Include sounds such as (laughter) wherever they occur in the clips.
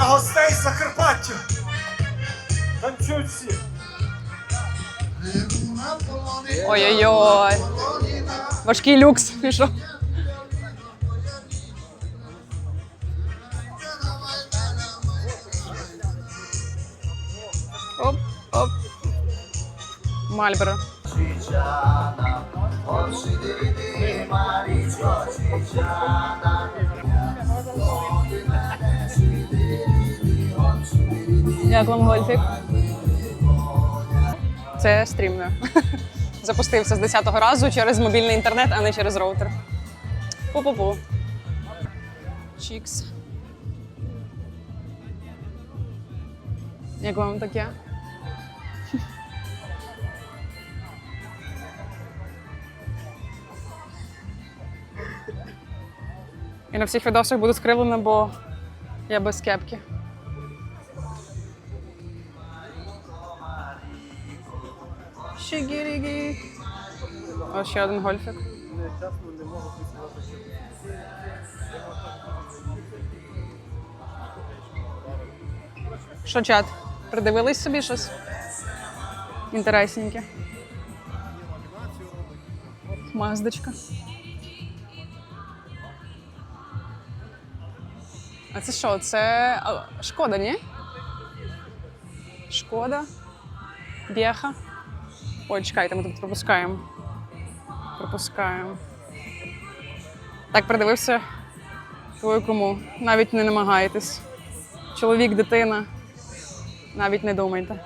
для гостей Закарпаття. Танцюють всі. Ой-ой-ой. Важкий люкс пішов. Оп, оп. Мальборо. Як вам гольфік? Це стрімно. (laughs) Запустився з 10-го разу через мобільний інтернет, а не через роутер. Пу-пу-пу. Чікс. Як вам таке? (laughs) І на всіх відосах буду скривлена, бо я без кепки. Ось ще один гольфик. Що, чат? Придивились собі щось? Інтересненьке. Маздочка. А це що? Це шкода, ні? Шкода. Бєха. Ой, чекайте, ми тут пропускаємо. Пропускаємо. Так, придивився твою кому. Навіть не намагайтесь. Чоловік, дитина. Навіть не думайте.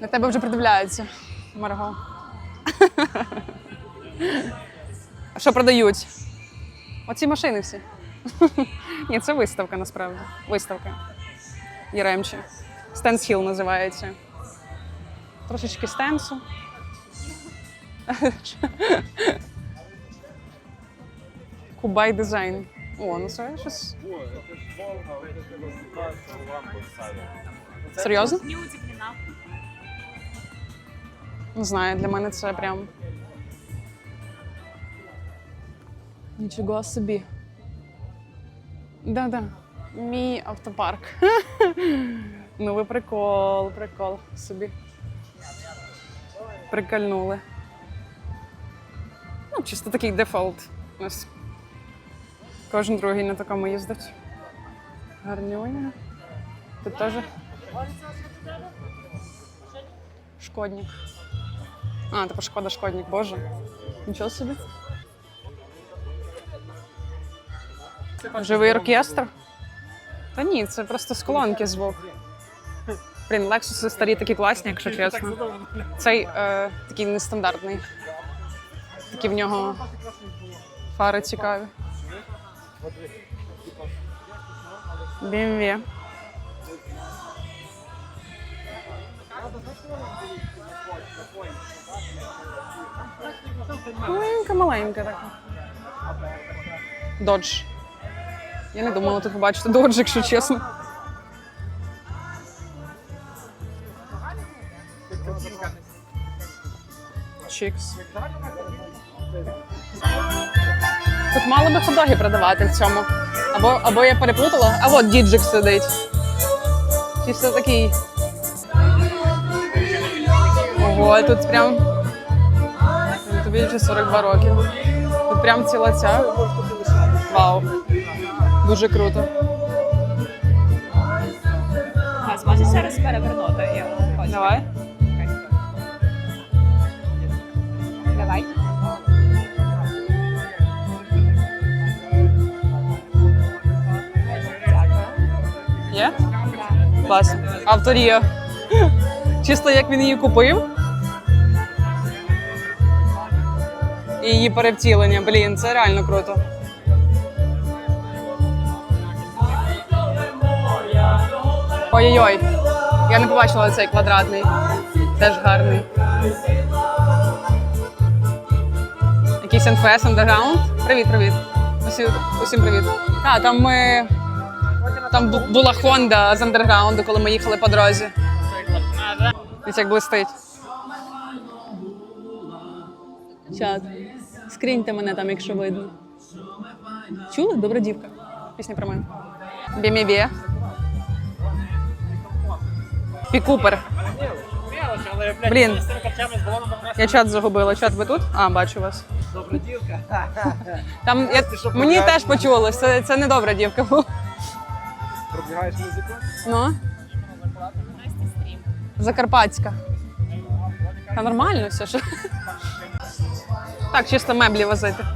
На тебе вже придивляються, Марго. А (laughs) що продають? Оці машини всі. (laughs) Ні, це виставка насправді. Виставка. Яремче. Стенс Хіл називається. Трошечки стенсу. Кубай дизайн. О, ну це щось. Серйозно? Не знаю, для мене це прям. Нічого собі. Да-да. Мій автопарк. (laughs) ну прикол, прикол собі. Прикольнули. Ну, чисто такий дефолт. У нас кожен другий на такому їздить. Гарнюня. Тут теж. Шкодник. А, типу шкода шкодник, боже. Нічого собі. Живий оркестр? Та ні, це просто з колонки звук. Блін, Лексуси старі такі класні, якщо чесно. Цей е, такий нестандартний. Такі в нього фари цікаві. BMW. Маленька, маленька така. Додж. Я не думала тут побачити додж, якщо чесно. Чікс. Тут мало би ходоги продавати в цьому. Або, або я переплутала, а от діджик сидить. Чисто такий. Ого, тут прям. Тобі вже 42 роки. Тут прям ціла ця. Вау. Дуже круто. А зможеш ще раз перевернути? Давай. Клас. Авторія. Чисто як він її купив. І її перевтілення. Блін, це реально круто. Ой-ой-ой. Я не побачила цей квадратний. Теж гарний. Якийсь NFS Underground. Привіт, привіт. Усім, привіт. Так, там ми. Там бу- була Honda з андерграунду, коли ми їхали по дорозі. Ось як блистить. Чат. Скріньте мене там, якщо видно. Чули? Добра дівка. Пісня про мене. Бімібі. Пікупер. Блін. Я чат загубила. Чат ви тут? А, бачу вас. Добра дівка. Там я, мені теж почулось. Це, це не добра дівка. була. Пробігаєш музику? Ну, Закарпатська. Та нормально все ж. Так, чисто меблі возити.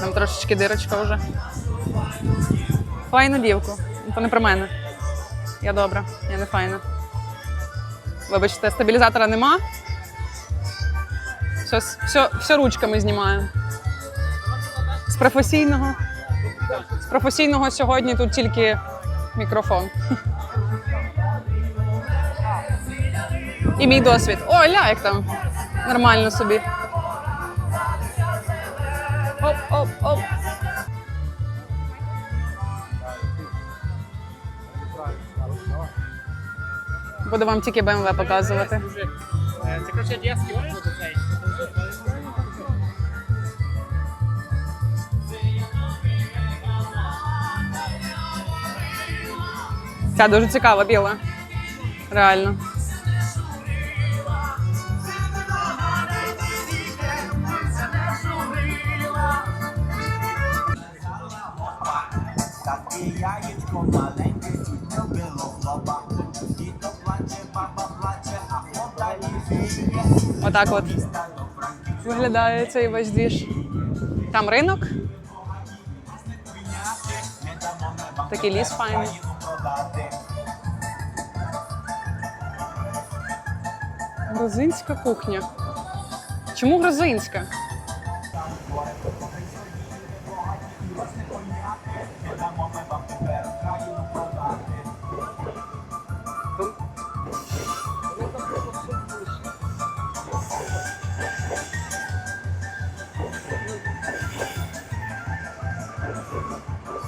Там трошечки дирочка вже. Файну дівку. То не про мене. Я добра, я не файна. Вибачте, стабілізатора нема. Все, все, все ручками знімаю. З професійного. З професійного сьогодні тут тільки мікрофон. І мій досвід. О, ля, як там. Нормально собі. Оп, оп, оп. Буду вам тільки BMW показувати. Це коротше дієвський Ця дуже цікава біла. Реально. Таке яєчко маленьке, дітно било хлопа. Діто плаче, баба плаче, а хлопа ніжиє. Отак от виглядає цей весь двіж. Там ринок. Такий ліс файний. Грузинська кухня. Чому грузинська?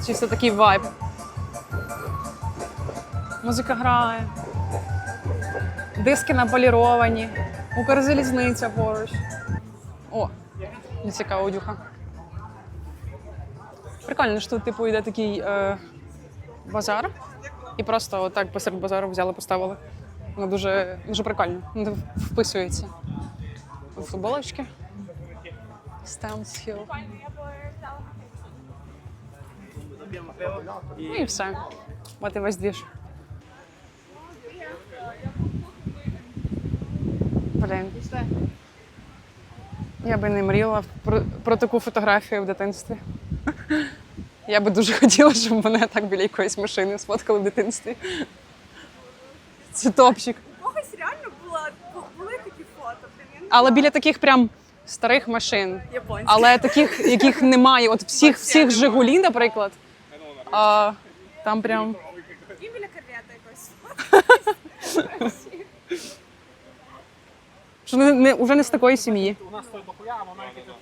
Чисто такий вайб. Музика грає. Диски наполіровані. Укрзалізниця поруч. О, не цікаво, дюха. Прикольно, що тут, типу, йде такий е, базар. І просто отак посеред базару взяли, поставили. Воно дуже, дуже прикольно. Воно вписується. Футболочки. Hill. Ну і все. І весь двіж. Блін. Я би не мріяла про, про таку фотографію в дитинстві. (laughs) Я би дуже хотіла, щоб мене так біля якоїсь машини сфоткали в дитинстві. Це топчик. У когось реально була, були такі фото, Але біля таких прям старих машин. японські. Але таких, яких немає. От всіх, всіх Жигулі, наприклад. А, там прям. І біля корвета якось. (laughs) Що не, не, уже не з такої сім'ї. У нас той дохуя, а вона якась нас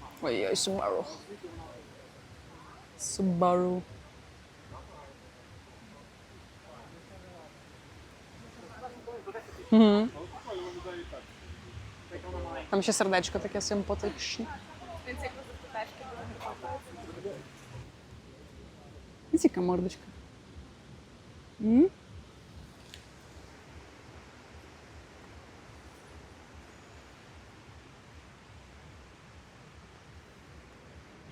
мала. Ой-ой, Subaru. Subaru. Угу. Там ще сердечко таке симпатичне. І Ціка мордочка. М?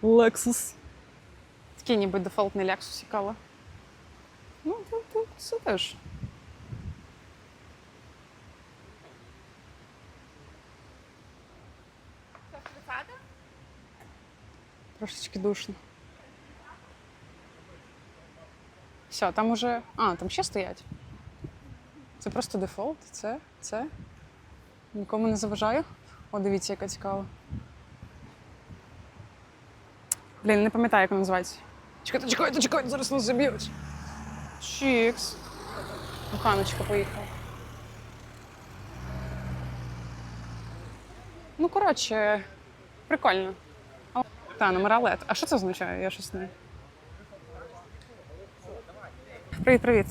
Lexus. Такий ніби дефолтний Lexus цікаво. Ну, тут, тут все теж. Це фасада? Трошечки душно. Все, там уже. А, там ще стоять. Це просто дефолт. Це, це. Нікому не заважаю. О, дивіться, яка цікава. Блін, не пам'ятаю, як вона називається. Чекайте, чекайте, чекайте, зараз нас заб'ють. Чікс. Буханочка поїхала. Ну, коротше, прикольно. Та, номера LED. А що це означає? Я щось не. Привіт, привіт.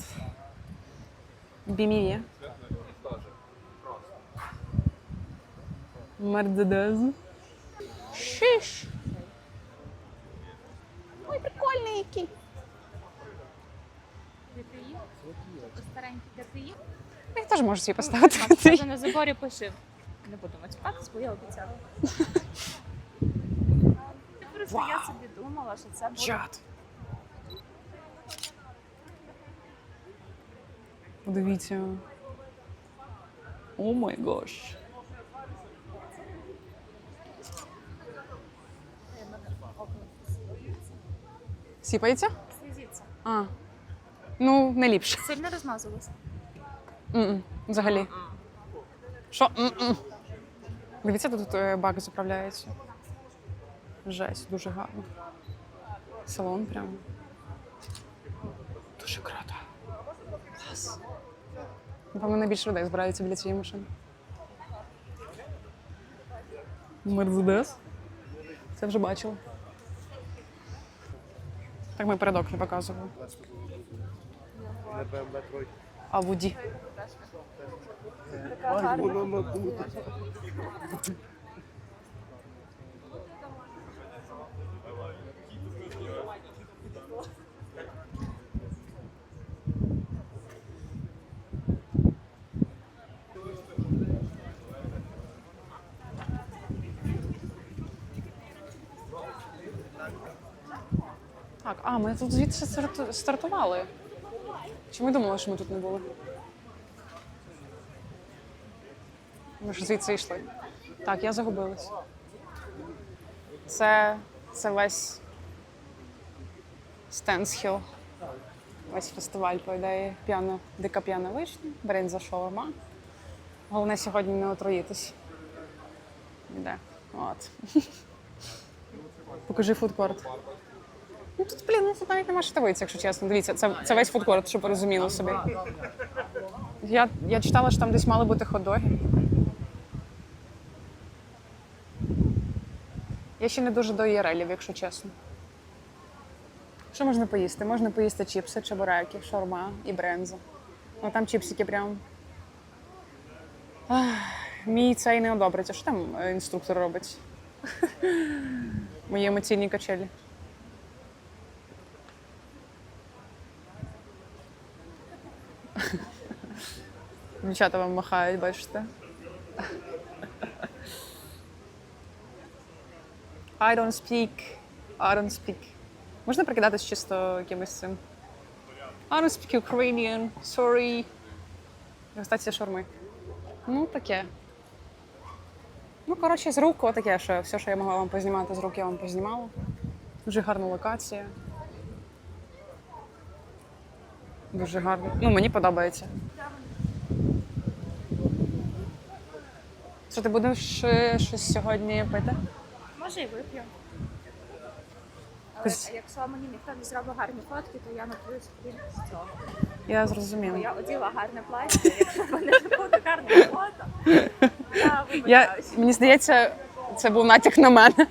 Бімів'є. Мердедез. Шиш. Ой, прикольний який. Я теж можу собі поставити. Хто на заборі пишив. Не буду матюкатись, бо я обіцяла. (laughs) Просто я собі думала, що це буде Подивіться. О май гош. Сіпається? слізіться. А. Ну, не ліпше. Сильно розмазалося. Взагалі. Що? М-м. Дивіться, тут е, бак заправляється. Жесть, дуже гарно. Салон прям. Дуже круто. Клас. Напевно, найбільше людей збираються біля цієї машини. Мерседес. Це вже бачила. Так ми передок не показували. А Вуді. А, ми тут звідси стартували. Чи ми думали, що ми тут не були? Ми ж звідси йшли. Так, я загубилась. Це, це весь Стенсхіл. Весь фестиваль, по ідеї, п'яна, дика п'яна вишня, бринза шаурма. Головне сьогодні не отруїтись. Іде. От. (laughs) Покажи фудкорт. Ну тут, блін, ну тут навіть нема що дивитися, якщо чесно. Дивіться, це, це весь фудкорт, щоб ви розуміли собі. Я, я читала, що там десь мали бути хот-доги. Я ще не дуже до ІРЛів, якщо чесно. Що можна поїсти? Можна поїсти чіпси, чебуреки, шаурма і бренза. Ну там чіпсики прям. Ах, мій цей не одобрить. А що там е, інструктор робить? (laughs) Мої емоційні качелі. Дівчата вам махають, бачите? I don't speak. I don't speak. Можна прикидатись чисто якимось цим? I don't speak Ukrainian. Sorry. Дегустація шаурми. Ну, таке. Ну, коротше, з рук отаке, що все, що я могла вам познімати з рук, я вам познімала. Дуже гарна локація. Дуже гарно. Ну, мені подобається. Що ти будеш е, щось сьогодні пити? Може і вип'ю. Але якщо мені ніхто не зробить гарні фотки, то я скрін з цього. Я зрозуміла. я оділа гарне плаття, якщо в мене не буде гарне фото, я Я, мені здається, це був натяк на мене.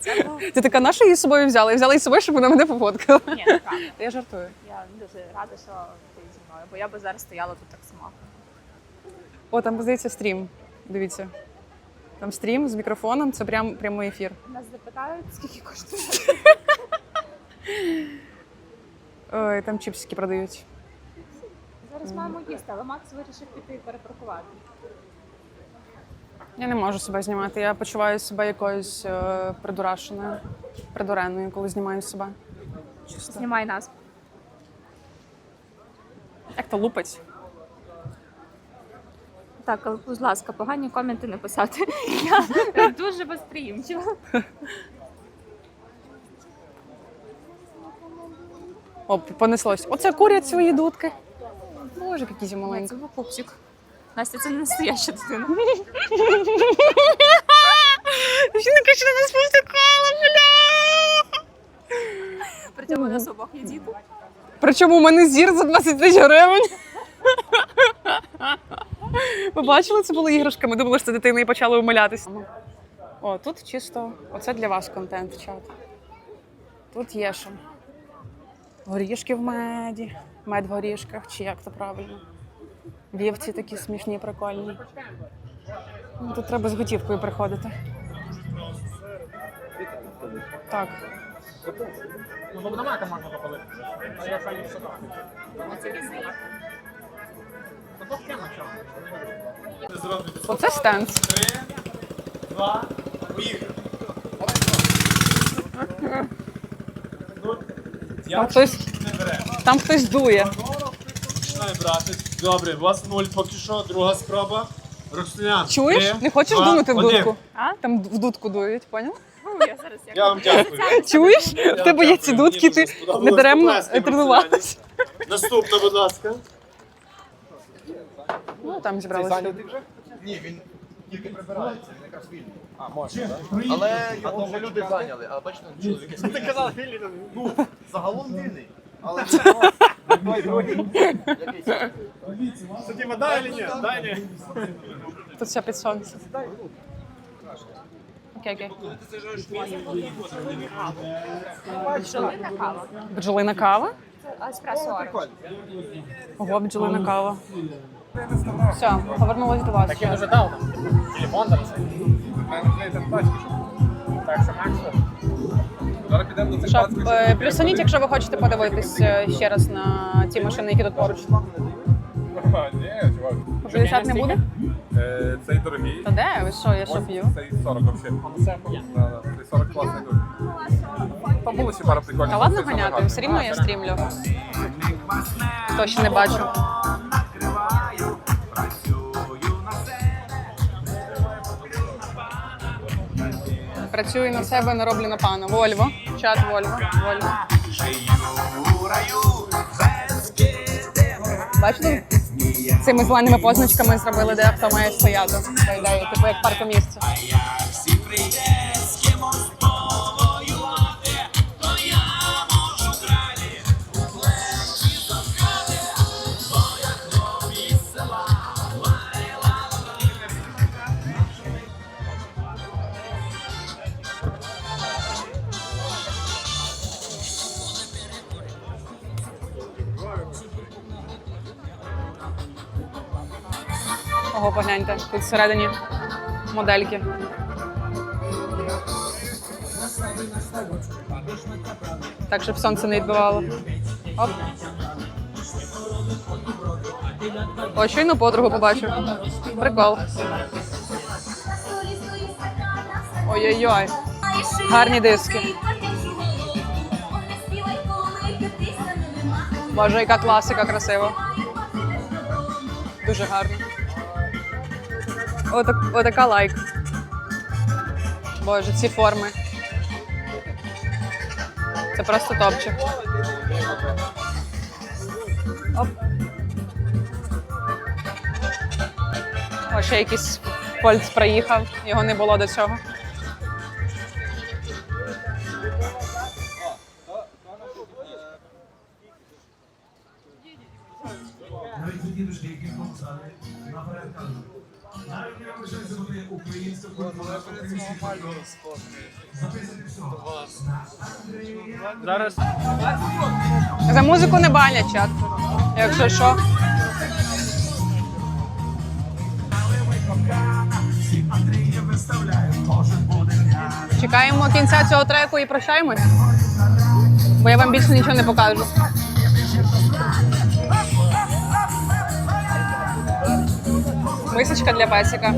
Це (laughs) був... Ти така, на що її з собою взяла? І взяла її з собою, щоб вона мене пофоткала. Ні, неправда. (laughs) Я жартую. Я дуже рада, що ти зі мною, бо я би зараз стояла тут так само. О, там здається стрім. Дивіться. Там стрім з мікрофоном, це прям прямий ефір. Нас запитають, скільки коштує. Ой, там чіпсики продають. Зараз маємо їсти, але Макс вирішив піти і перепаркувати. Я не можу себе знімати. Я почуваю себе якоюсь е, придурашеною, придуреною, коли знімаю себе. Чисто. Знімай нас. Як то лупить. Так, але, будь ласка, погані коменти не писати. (laughs) Я дуже безприємчива. О, понеслось. Оце курять свої дудки. Боже, які зі маленькі. Це був пупсик. Настя, це не настояща дитина. Жінка ще нас повтикала, бля. При цьому у нас обох є діти. Причому у мене зір за 20 тисяч гривень. Ви бачили, це були іграшки. Ми думали, що це дитина і почали умилятися. О, тут чисто, оце для вас контент, чат. Тут є що. Горішки в меді, мед в горішках, чи як це правильно. Вівці такі смішні, прикольні. Ну, Тут треба з готівкою приходити. Так. Ну, можна попалити. А я Оце стенд. Два, біг. Там хтось, там хтось дує. Починай брати. Добре, у вас нуль поки що, друга спроба. Роксолян. Чуєш? три, Не хочеш два, дунути в один. дудку? А? Там в дудку дують, поняв? Ну, я зараз як Я вам дякую. Чуєш? В Я тебе є ці дудки, мені ти не даремно тренувалася. Наступна, будь ласка. Ну, там зібралися. люди. Ні, він тільки прибирається, він якраз вільний. А, можна, так? Але його вже люди зайняли, а бачите, чоловіки. Ти казав вільний, ну, загалом вільний. Але той другий. типа дай чи ні? Дай ні. Тут все під сонце. Окей, окей. бджолина кава. Бджолина кава? Еспресо. Ого, бджолина кава. Все, повернулась до вас. Так я вже дав нам. Телефон зараз. Там пачки. Так що Макс. Зараз підемо до цих Що, е, плюсаніть, якщо ви хочете подивитись е, ще раз на ті машини, які тут поруч. Ні, чувак. По 50 не буде? Е, Цей дорогий. Та де? Ви що, я що п'ю? Цей 40 вообще. Да, да, Цей 40 класний дуже. Там було ще пара прикольних. Та ладно ганяти, все рівно я стрімлю. Ще не бачив. Працюю на себе, не роблю на пана. Вольво. Чат Вольво. Вольво. Бачите? Цими зеленими позначками зробили, де авто має стояти. По ідеї, типу як паркомісце. Ого, погляньте, тут всередині модельки. Так, щоб сонце не відбивало. Оп. О, щойно подругу побачив. Прикол. Ой-ой-ой. Гарні диски. Боже, яка класика красива. Дуже гарно. Отак, отака лайк. Боже, ці форми. Це просто топчик. Оп. О, ще якийсь польц проїхав, його не було до цього. Лишається бути. Записати все. Зараз За музику не банять чат. Якщо що. Чекаємо кінця цього треку і прощаємось. Бо я вам більше нічого не покажу. Мисочка для песика.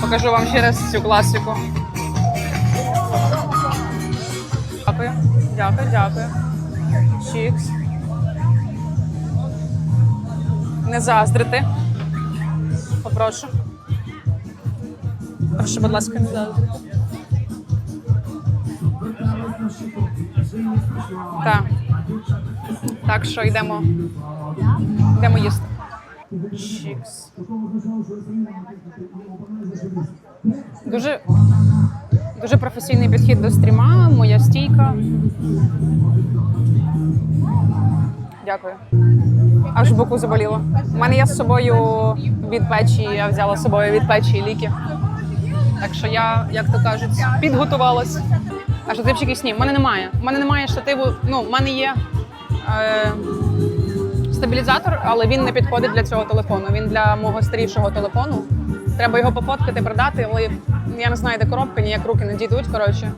Покажу вам ще раз цю класику. Дякую. Дякую, дякую. Чікс. Не заздрити. Попрошу. Прошу, будь ласка, не заздрити. Так. Так що йдемо. Йдемо їсти. Чікс. Дуже, дуже професійний підхід до стріма, моя стійка. Дякую. Аж боку заболіло. У мене є з собою від печі, я взяла з собою від печі ліки. Так що я, як то кажуть, підготувалась. А штативчик ні, в мене немає. У мене немає штативу. Ну, в мене є е, стабілізатор, але він не підходить для цього телефону. Він для мого старішого телефону. Треба його пофоткати, продати, але я не знаю, де коробка, ніяк руки не дійдуть. Коротше.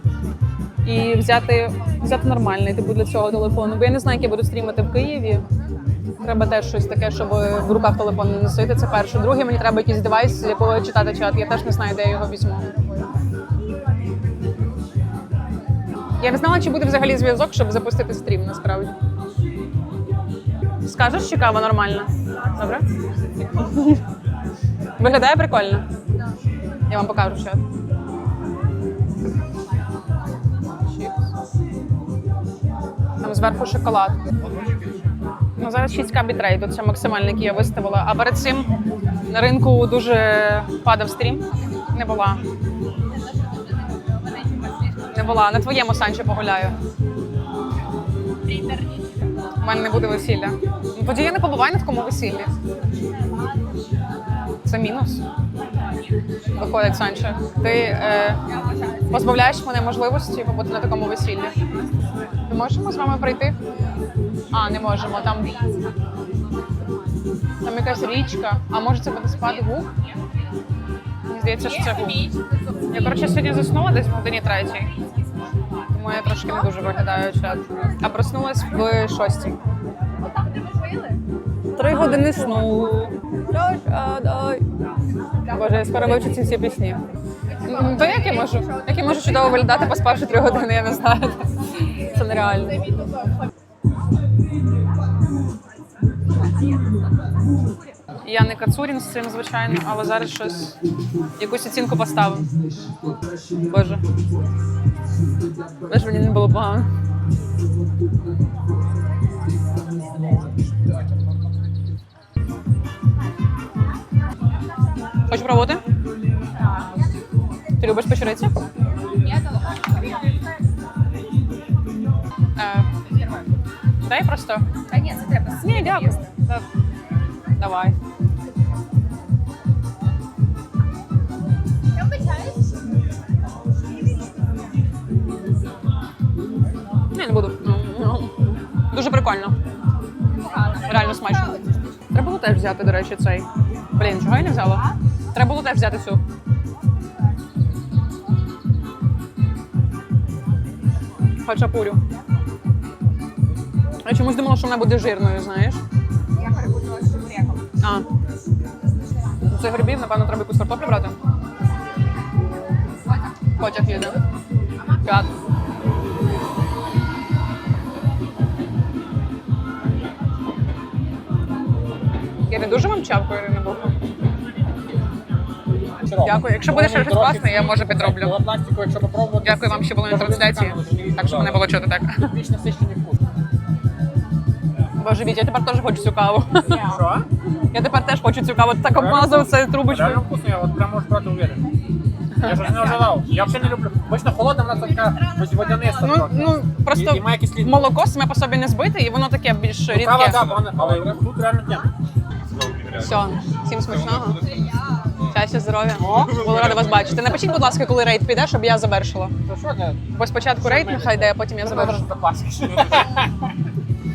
І взяти, взяти нормальний типу для цього телефону. Бо я не знаю, як я буду стрімити в Києві. Треба теж щось таке, щоб в руках телефон не носити. Це перше. Друге, мені треба якийсь девайс, з якого читати чат. Я теж не знаю, де я його візьму. Я не знала, чи буде взагалі зв'язок, щоб запустити стрім насправді. Скажеш, чи кава нормальна? Добре? Виглядає прикольно. Я вам покажу. Чіпс. Там зверху шоколад. Ну, зараз 6К бітрей, тут це максимальний, який я виставила. А перед цим на ринку дуже падав стрім. Не була. Не була. На твоєму санчі погуляю. У мене не буде весілля. Ну, Тоді я не побуваю на такому весіллі. Це мінус. Виходить, Санче. Ти е, позбавляєш мене можливості побути на такому весіллі. Ми можемо з вами прийти? А, не можемо. Там, там якась річка. А може це водоспад гук? Здається, що це. Я, коротше, сьогодні заснула десь в годині третій. Тому я трошки не дуже виглядаю чат. А проснулась в шостій. Три години сну. Боже, я скоро вивчу ці всі пісні. То як я можу? Як я можу чудово виглядати, поспавши три години, я не знаю. Це нереально. Я не Кацурін з цим, звичайно, але зараз щось якусь оцінку поставив. Боже. Боже, мені не було погано. Хочеш пробувати? Ти любиш печериці? Е, Дай просто. Та ні, це треба. Ні, дякую. Да. Давай. Ні, не буду. Дуже прикольно. Реально смачно. Треба було теж взяти, до речі, цей. Блін, чого я не взяла? Треба було теж взяти цю. Хачапурю. Я чомусь думала, що вона буде жирною, знаєш. А. Це грибів, напевно, треба якусь картоплю брати. Потяг їде. П'ят. Я не дуже вам чавкою, Ірина Богу. Дякую. Якщо буде ще щось класне, я може підроблю. Якщо попробувати. Дякую вам, що були на трансляції. Так що мене було чути так. Більш насичений вкус. Боже, Вітя, я тепер теж хочу цю каву. Що? Я тепер теж хочу цю каву. Так обмазав це трубочкою. Реально вкусно, я от прям можу брати уверен. Я ж не ожидав. Я взагалі не люблю. Обично холодна, вона така ось водяниста. Ну, трохи. ну просто І- і має якийсь слід. молоко саме по собі не збите, і воно таке більш Ну, Кава, рідке. так, вона- але тут реально тема. Все, всім смачного. Щастя, здоров'я. Була рада вас бачити. Напишіть, будь ласка, коли рейд піде, щоб я завершила. То що, не? Бо спочатку рейд нехай йде, а потім я завершу.